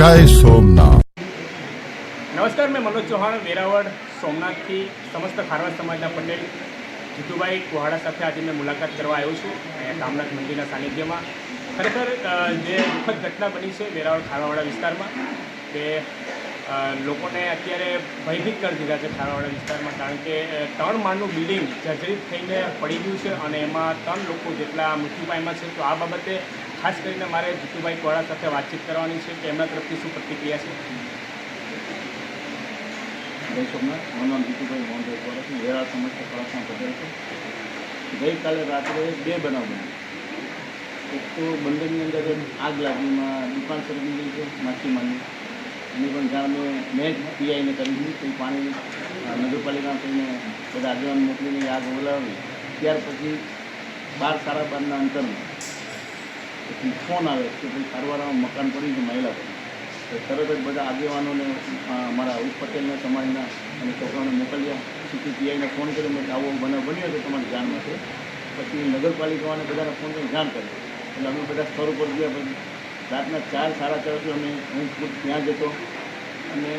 જય સોમનાથ. નમસ્કાર, મેં મનોજ ચૌહાણ, વેરાવળ, સોમનાથથી સમસ્ત ખારવા સમાજના પટેલ જીતુભાઈ કુહાડા સાથે આજે મેં મુલાકાત કરવા આવ્યો છું અહીંયા કામનાથ મંદિરના સાનિધ્યમાં. ખરેખર જે દુઃખદ ઘટના બની છે વેરાવળ ખારવાવાડા વિસ્તારમાં, તે લોકોને અત્યારે ભયભીત કરી દીધા છે ખારવાવાડા વિસ્તારમાં, કારણ કે ત્રણ માળનું બિલ્ડિંગ જર્જરિત થઈને પડી ગયું છે અને એમાં ત્રણ લોકો જેટલા મૃત્યુ પામ્યા છે, તો આ બાબતે ખાસ કરીને મારે જીતુભાઈ કોળા સાથે વાતચીત કરવાની છે કે એમના તરફથી શું પ્રતિક્રિયા છે? જય જીતુભાઈ મોહનભાઈ કોરસ હું વેરા સમસ્ત કલાસના પટેલ છું. ગઈકાલે રાત્રે બે બનાવ બન્યા. એક તો બંદરની અંદર આગ લાગીમાં દુકાન સળગી ગઈ છે, માછીમારની. એની પણ જાણ મેં જ પીઆઈને કરી દીધી તો પાણી નગરપાલિકા થઈને બધા આગેવાન મોકલીને આગ ઓલાવી. ત્યાર પછી બાર સાડા બારના અંતરમાં પછી ફોન આવે કે ભાઈ સારવારમાં મકાન પડ્યું છે, મહિલા તો તરત જ બધા આગેવાનોને અમારા મારા ઉપ પટેલના સમાજના અને છોકરાઓને મોકલ્યા. સીટી પીઆઈને ફોન કર્યો. મેં આવો બનાવ બન્યો છે તમારી જાણમાં છે પછી નગરપાલિકાઓને બધાને ફોન કરીને જાણ કરી. એટલે અમે બધા સ્થળ ઉપર ગયા. પછી રાતના ચાર, સાડા ચારથી અમે હું ખુદ ત્યાં જતો અને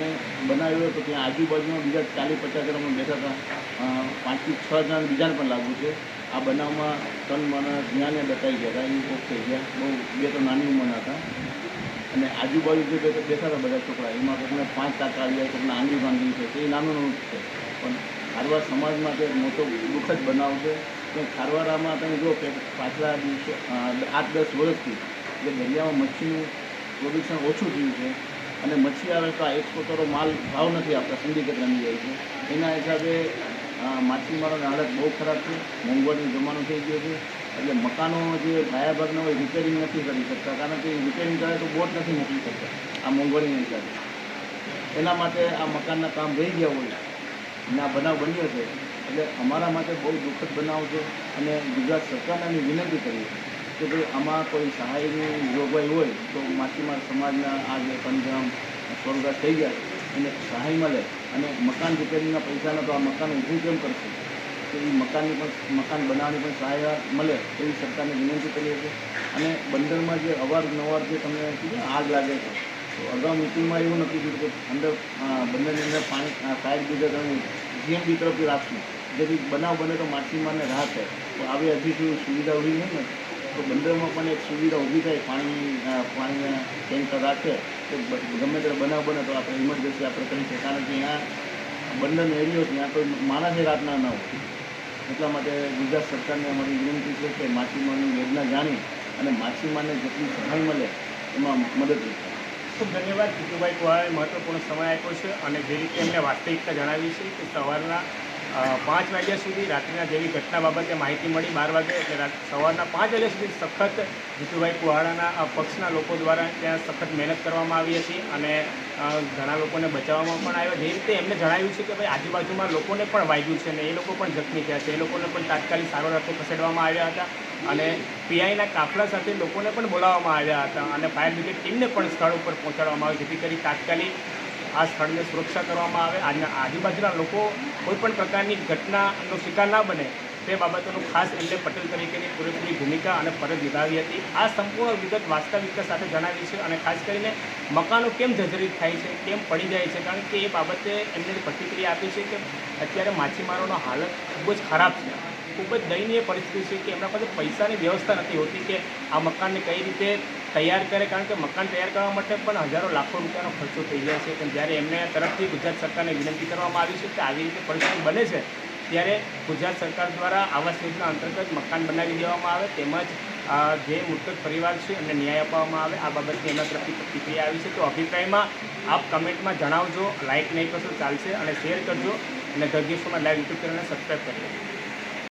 બનાવ્યો તો ત્યાં આજુબાજુમાં બીજા ચાલીસ, પચાસ જણ અમે બેઠા હતા. પાંચથી છ જણ બીજાને પણ લાગુ છે. આ બનાવમાં ત્રણ માણસ જ્ઞાને બતાવી ગયા હતા. એ કોક થઈ ગયા. બહુ બે તો નાની ઉંમરના હતા. અને આજુબાજુ જે બે- બેઠા હતા બધા છોકરા. એમાં કોઈકને પાંચ કાકા આવ્યા કોઈકને આંગળી ભાંગી છે. તે નાનું નાનું છે. પણ ખારવા સમાજ માટે મોટો દુઃખદ બનાવ છે કે ખારવાડામાં તમે જુઓ કે પાછલા દિવસો આઠ દસ વર્ષથી જે દરિયામાં મચ્છીનું પ્રદૂષણ ઓછું થયું છે અને મચ્છી આવે તો આ એક્સપોર્ટરો માલ ભાવ નથી આપતા. સિન્ડિકેટ રમી જાય છે. એના હિસાબે માછીમારોની હાલત બહુ ખરાબ છે. મોંઘવારીનો જમાનો થઈ ગયો છે. એટલે મકાનો જે ભાયા ભાગના હોય રિપેરિંગ નથી કરી શકતા. કારણ કે રિપેરિંગ કરે તો બોટ નથી મોકલી શકતા. આ મોંઘવારીના હિસાબે એના માટે આ મકાનના કામ રહી ગયા હોય. અને આ બનાવ બન્યો છે. એટલે અમારા માટે બહુ દુઃખદ બનાવ છે. અને ગુજરાત સરકારને અમે વિનંતી કરીએ કે ભાઈ, આમાં કોઈ સહાયની જોગવાઈ હોય તો માછીમાર સમાજના આ જે પંજામ સ્વર્ગવાસ થઈ ગયા એને સહાય મળે. અને મકાન રિપેરિંગના પૈસાના તો આ મકાન ઊભું કેમ કરશે? તો એ મકાનની પણ, મકાન બનાવવાની પણ સહાય મળે એવી સરકારને વિનંતી કરીએ છીએ. અને બંદરમાં જે અવારનવાર જે તમને કીધું આગ લાગે છે. તો અગાઉ મિટિંગમાં એવું નક્કી કીધું કે અંદર બંદરની અંદર પાણી ફાયર બ્રિગેડ અને જીએમબી તરફથી રાખશું. જેથી બનાવ બને તો માછીમારને રાહત થાય. તો આવી હજી સુવિધા ઊભી નહીં ને, તો બંદરમાં પણ એક સુવિધા ઊભી થાય, પાણી પાણીના ટેન્કર રાખે. ગમે ત્યારે બનાવ બને તો આપણે ઇમરજન્સી આપણે કરી શકીએ. કારણ કે અહીંયા બંદરનો એરિયો છે, ત્યાં કોઈ માણસે રાતના ન હોય. એટલા માટે ગુજરાત સરકારને અમારી વિનંતી છે કે માછીમારની યોજના જાણી અને માછીમારને જેટલી સહાય મળે એમાં થાય ખૂબ ધન્યવાદ જીતુભાઈ કુહાએ મહત્વપૂર્ણ સમય આપ્યો છે અને જે રીતે એમને વાસ્તવિકતા જણાવી છે કે સવારના પાંચ વાગ્યા સુધી રાત્રિના જેવી ઘટના બાબતે માહિતી મળી બાર વાગે એટલે સવારના પાંચ વાગ્યા સુધી સખત જીતુભાઈ કુહાડાના પક્ષના લોકો દ્વારા ત્યાં સખત મહેનત કરવામાં આવી હતી અને ઘણા લોકોને બચાવવામાં પણ આવ્યા. જે રીતે એમને જણાવ્યું છે કે ભાઈ આજુબાજુમાં લોકોને પણ વાગ્યું છે ને એ લોકો પણ જખમી થયા છે, એ લોકોને પણ તાત્કાલિક સારવાર અર્થે ખસેડવામાં આવ્યા હતા અને પીઆઈના કાફલા સાથે લોકોને પણ બોલાવવામાં આવ્યા હતા અને ફાયર બ્રિગેડ ટીમને પણ સ્થળ ઉપર પહોંચાડવામાં આવી જેથી કરી તાત્કાલિક આ સ્થળની સુરક્ષા કરવામાં આવે. આજના આજુબાજુના લોકો કોઈપણ પ્રકારની ઘટનાનો શિકાર ના બને તે બાબતોનું ખાસ એમને પટેલ તરીકેની પૂરેપૂરી ભૂમિકા અને ફરજ નિભાવી હતી. આ સંપૂર્ણ વિગત વાસ્તવિકતા સાથે જણાવી છે અને ખાસ કરીને મકાનો કેમ જર્જરિત થાય છે, કેમ પડી જાય છે, કારણ કે એ બાબતે એમને પ્રતિક્રિયા આપી છે કે અત્યારે માછીમારોનો હાલત ખૂબ જ ખરાબ છે. ખૂબ જ દયનીય પરિસ્થિતિ છે કે એમના પાસે પૈસાની વ્યવસ્થા નથી હોતી કે આ મકાનને કઈ રીતે તૈયાર કરે, કારણ કે મકાન તૈયાર કરવા માટે પણ હજારો લાખો રૂપિયાનો ખર્ચો થઈ જાય છે. પણ જ્યારે એમને તરફથી ગુજરાત સરકારને વિનંતી કરવામાં આવી છે કે આવી રીતે પરિસ્થિતિ બને છે, ત્યારે ગુજરાત સરકાર દ્વારા આવાસ યોજના અંતર્ગત મકાન બનાવી દેવામાં આવે, તેમજ જે મૃતક પરિવાર છે એમને ન્યાય આપવામાં આવે. આ બાબતની એમના તરફથી પ્રતિક્રિયા આવી છે. તો અભિપ્રાયમાં આપ કમેન્ટમાં જણાવજો લાઇક નહીં કરશો ચાલશે, અને શેર કરજો, અને ગરગીશોમાં લાઈવ યુટ્યુબ ચેનલને સબસ્ક્રાઈબ કરી